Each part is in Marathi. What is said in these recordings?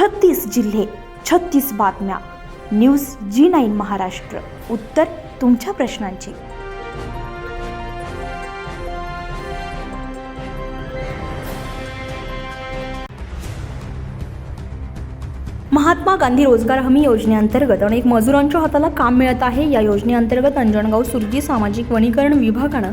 छत्तीस जिल्हे छत्तीस बातम्या. News G nine Maharashtra. उत्तर तुमच्या प्रश्नांची. महात्मा गांधी रोजगार हमी योजनेअंतर्गत अनेक मजुरांच्या हाताला काम मिळत आहे. या योजनेअंतर्गत अंजणगाव सुरजी सामाजिक वनीकरण विभागानं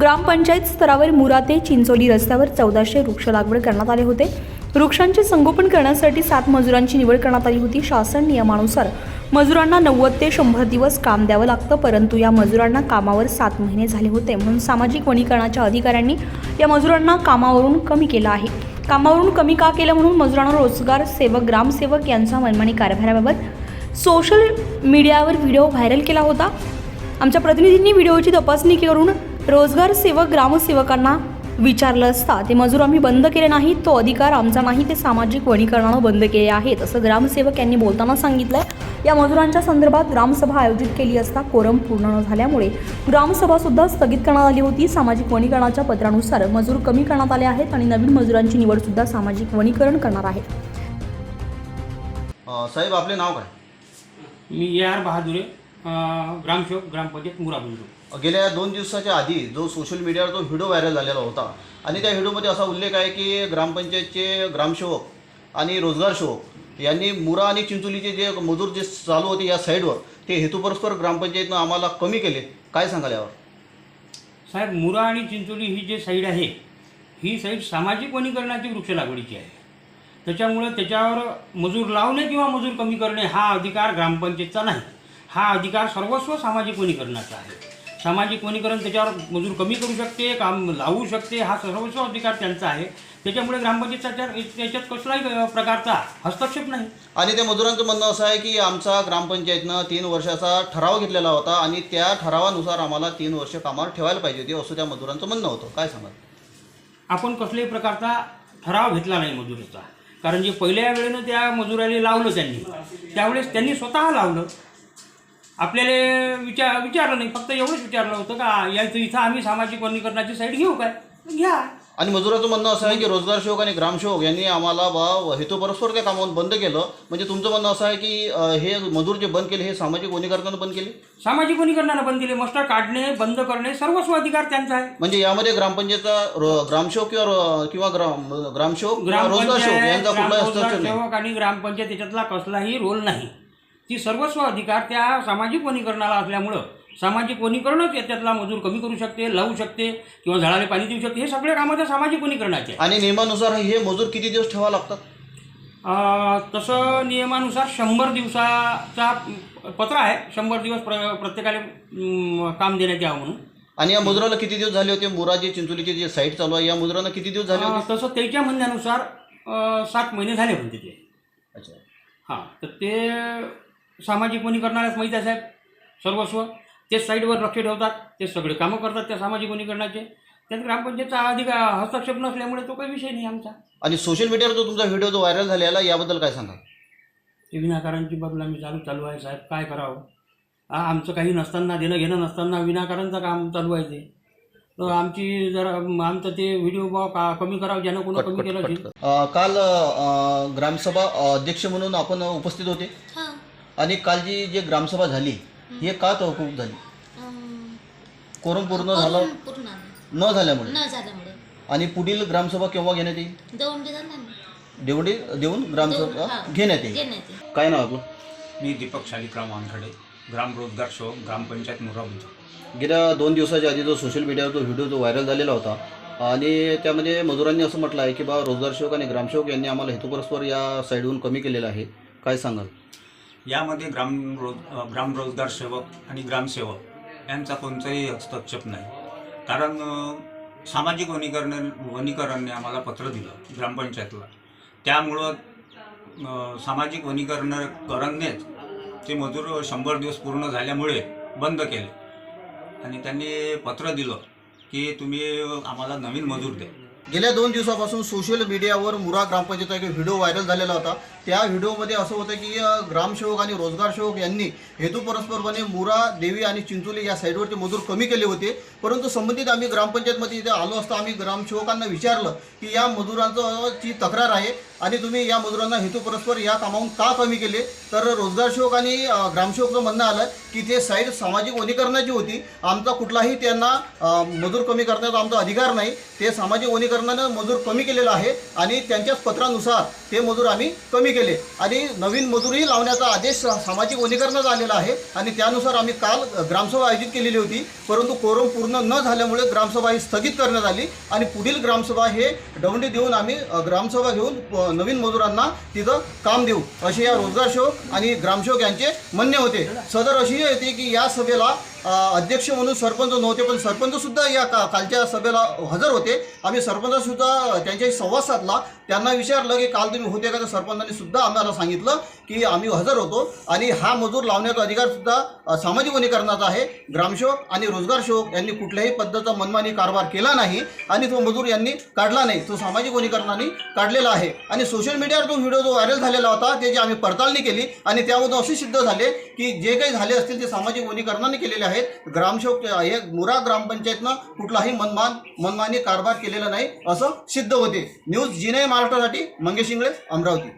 ग्रामपंचायत स्तरावर मुरा ते चिंचोली रस्त्यावर चौदाशे वृक्ष लागवड करण्यात आले होते. वृक्षांचे संगोपन करण्यासाठी सात मजुरांची निवड करण्यात आली होती. शासन नियमानुसार मजुरांना नव्वद ते शंभर दिवस काम द्यावं लागतं परंतु या मजुरांना कामावर सात महिने झाले होते. म्हणून सामाजिक वनीकरणाच्या अधिकाऱ्यांनी या मजुरांना कामावरून कमी केलं आहे. कामावरून कमी का केलं? म्हणून मजुरांना रोजगार सेवक ग्रामसेवक यांचा मनमानी कारभाराबाबत सोशल मीडियावर व्हिडिओ व्हायरल केला होता. आमच्या प्रतिनिधींनी व्हिडिओची तपासणी करून रोजगार सेवक ग्रामसेवकांना विचारलं असता ते मजूर आम्ही बंद केले नाही तो अधिकार आमचा नाही ते सामाजिक वनीकरणानं बंद केले आहेत असं ग्रामसेवक यांनी बोलताना सांगितलंय. या मजुरांच्या संदर्भात ग्रामसभा आयोजित केली असता कोरम पूर्ण न झाल्यामुळे ग्रामसभा सुद्धा स्थगित करण्यात आली होती. सामाजिक वनीकरणाच्या पत्रानुसार मजूर कमी करण्यात आले आहेत आणि नवीन मजुरांची निवड सुद्धा सामाजिक वनीकरण करणार आहे. साहेब आपले नाव काय? मी ए आर बहादुरे ग्रामसेवक ग्रामपंचायत मुरा बुलढाणा गेल्या दोन दिवसाच्या आधी जो सोशल मीडियावर जो व्हिडिओ व्हायरल झालेला होता. आणि त्या व्हिडिओमध्ये असा उल्लेख आहे की ग्रामपंचायतचे ग्रामसेवक आणि रोजगार सेवक यांनी मुरा आणि चिंचोलीचे जे मजूर जे चालू होते या साईडवर ते हेतुपरस्पर ग्रामपंचायतनं आम्हाला कमी केले. काय सांगाल यावर? साहेब मुरा आणि चिंचोली ही जे साईड आहे ही साईड सामाजिक वनीकरणाची वृक्ष लागवडीची आहे. त्याच्यामुळं त्याच्यावर मजूर लावणे किंवा मजूर कमी करणे हा अधिकार ग्रामपंचायतचा नाही. हा अधिकार सर्वस्व सामाजिक वनीकरणाचा आहे. सामाजिक वनीकरण त्याच्यावर मजूर कमी करू शकते काम लावू शकते हा सर्वस्व अधिकार त्यांचा आहे. त्याच्यामुळे ग्रामपंचायतच्या त्याच्यात कसलाही प्रकारचा हस्तक्षेप नाही. आणि त्या मजुरांचं म्हणणं असं आहे की आमचा ग्रामपंचायतनं तीन वर्षाचा ठराव घेतलेला होता आणि त्या ठरावानुसार आम्हाला तीन वर्ष कामावर ठेवायला पाहिजे होती असं त्या मजुरांचं म्हणणं होतं. काय सांगाल? आपण कसल्याही प्रकारचा ठराव घेतला नाही मजुरीचा. कारण जे पहिल्या वेळेनं त्या मजुराला लावलं त्यांनी त्यावेळेस त्यांनी स्वतः लावलं. आपल्याला विचार विचारलं नाही फक्त एवढंच विचारलं होतं का याचं इथं आम्ही सामाजिक वनीकरणाची साईड घेऊ काय? घ्या. आणि मजुराचं म्हणणं असं आहे की रोजगार सेवक आणि ग्रामसेवक यांनी आम्हाला बा हेतुपरस्पर त्या कामावर बंद केलं. म्हणजे तुमचं म्हणणं असं आहे की अ, हे मजूर जे बंद केले हे सामाजिक वनीकरणानं बंद केले? सामाजिक वनीकरणानं बंद केले. मस्टर काढणे बंद करणे सर्वस्व अधिकार त्यांचा आहे. म्हणजे यामध्ये ग्रामपंचायतचा रो- ग्रामसेवक किंवा रो- किंवा ग्राम ग्रामसेवक किंवा रोजगार सेवक ग्रामपंचायत यांचा कुठलाही ग्रामरोजगार हस्तक्षेप नाही. सेवक आणि ग्रामपंचायत याच्यातला कसलाही रोल नाही. ती सर्वस्व अधिकार त्या सामाजिक वनीकरणाला असल्यामुळं सामाजिक वनीकरणच याच्यातला मजूर कमी करू शकते लावू शकते किंवा झाडाला पाणी देऊ शकते. हे सगळे कामं त्या सामाजिक वनीकरणाचे. आणि नियमानुसार हे मजूर किती दिवस ठेवावे लागतात? तसं नियमानुसार शंभर दिवसाचा पत्र आहे. शंभर दिवस प्र प्रत्येकाला काम देण्यात यावं म्हणून. आणि या मजुराला किती दिवस झाले होते? मुराजी चिंचोलीचे जे साईट चालू आहे या मजुरांना किती दिवस झाले होते? तसं त्याच्या म्हणण्यानुसार सात महिने झाले म्हणते ते. अच्छा. हां तर ते सामाजिक वनीकरणालाच माहीत आहे साहेब? सर्वस्व. ते साईडवर लक्ष ठेवतात ते सगळे कामं करतात त्या सामाजिक वनीकरणाचे त्यात ग्रामपंचायतचा अधिकार हस्तक्षेप नसल्यामुळे तो काही विषय नाही आमचा. आणि सोशल मीडियावर जो तुमचा व्हिडिओ जो व्हायरल झालेला याबद्दल काय सांगा ते विनाकारांची बदलामी चालू चालू आहे साहेब. काय करावं? हा आमचं काही नसताना देणं घेणं नसताना विनाकारांचं काम चालू आहे ते. तर आमची जरा आमचं ते व्हिडिओ बा का कमी करावं ज्यानं कोणी कमी केलं असेल. अ, काल अ, ग्रामसभा अध्यक्ष म्हणून आपण उपस्थित होते. हां. आणि काल जी जी ग्रामसभा झाली हे का तहकूब झाली? अं, कोरम पूर्ण झालं? पूर्ण. न झाल्यामुळे? न झाल्यामुळे. आणि पुढील ग्रामसभा केव्हा घेण्यात येईल? दौंडी ना. देवडी देऊन ग्रामसभा हां. घेण्यात येईल. घेण्यात येईल. काय नाव आपलं? मी दीपक शालिकराव वानखडे ग्राम रोजगार शो ग्रामपंचायत मुराबुद्ध गेल्या दोन दिवसाच्या आधी जो सोशल मीडियावर जो व्हिडिओ जो व्हायरल झालेला होता आणि त्यामध्ये मजुरांनी असं म्हटलं आहे की बा रोजगार सेवक आणि ग्रामसेवक यांनी आम्हाला हेतुपरस्पर या साईडहून कमी केलेलं आहे. काय सांगाल? यामध्ये ग्राम रोज ग्रामरोजगार सेवक आणि ग्रामसेवक यांचा कोणताही हस्तक्षेप नाही. कारण सामाजिक वनीकरण वनीकरणने आम्हाला पत्र दिलं ग्रामपंचायतला. त्यामुळं सामाजिक वनीकरण करणनेच ते मजूर शंभर दिवस पूर्ण झाल्यामुळे बंद केले. आणि त्यांनी पत्र दिलं की तुम्ही आम्हाला नवीन मजूर द्या. गेल्या दोन दिवसापासून सोशल मीडियावर मुरा ग्रामपंचायत एक व्हिडिओ व्हायरल झालेला होता. त्या व्हिडिओमध्ये असं होतं की ग्रामसेवक आणि रोजगार सेवक यांनी हेतुपरस्परपणे मुरा देवी आणि चिंचोली या साईडवरचे मजूर कमी केले होते. परंतु संबंधित आम्ही ग्रामपंचायतमध्ये इथे आलो असता आम्ही ग्रामसेवकांना विचारलं की या मजुरांचं ची तक्रार आहे आणि तुम्ही या मजुरांना हेतू परस्पर या कामाहून का कमी केले? तर रोजगार सेवक आणि ग्रामसेवकचं म्हणणं आलं की ते साईड सामाजिक वनीकरणाची होती. आमचा कुठलाही त्यांना मजूर कमी करण्याचा आमचा अधिकार नाही. ते सामाजिक वनीकरण वनीकरणानं मजूर कमी केलेला आहे आणि त्यांच्याच पत्रानुसार ते मजूर आम्ही कमी केले. आणि नवीन मजूरही लावण्याचा आदेश सामाजिक वनीकरणात आलेला आहे आणि त्यानुसार आम्ही काल ग्रामसभा आयोजित केलेली होती. परंतु कोरम पूर्ण न झाल्यामुळे ग्रामसभा ही स्थगित करण्यात आली आणि पुढील ग्रामसभा हे दौंडी देऊन आम्ही ग्रामसभा घेऊन नवीन मजुरांना तिथं काम देऊ. असे या रोजगार सेवक आणि ग्रामसेवक यांचे म्हणणे होते. सदर अशी होती की या सभेला अध्यक्ष म्हणून सरपंच नव्हते पण सरपंच सुद्धा या का कालच्या सभेला हजर होते. आम्ही सरपंच सुद्धा त्यांच्याशी संवाद साधला. त्यांना विचारलं की काल तुम्ही होते का? तर सरपंचांनी सुद्धा आम्हाला सांगितलं की आम्ही हजर होतो आणि हा मजूर लावण्याचा अधिकार सुद्धा सामाजिक वनीकरणाचा आहे. ग्रामसेवक आणि रोजगार सेवक यांनी कुठल्याही पद्धतीचा मनमानी कारभार केला नाही आणि तो मजूर यांनी काढला नाही. तो सामाजिक वनीकरणाने काढलेला आहे. आणि सोशल मीडियावर तो व्हिडिओ जो व्हायरल झालेला होता त्याची आम्ही पडताळणी केली आणि त्यामधून असे सिद्ध झाले की जे काही झाले असतील ते सामाजिक वनीकरणाने केलेले आहेत. ग्रामसेवक हे मुरा ग्रामपंचायतनं कुठलाही मनमान मनमानी कारभार केलेला नाही असं सिद्ध होते. न्यूज जिने महाराष्ट्रासाठी मंगेश इंगळे अमरावती.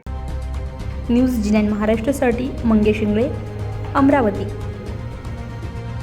न्यूज जिनॅन महाराष्ट्रासाठी मंगेश इंगळे अमरावती.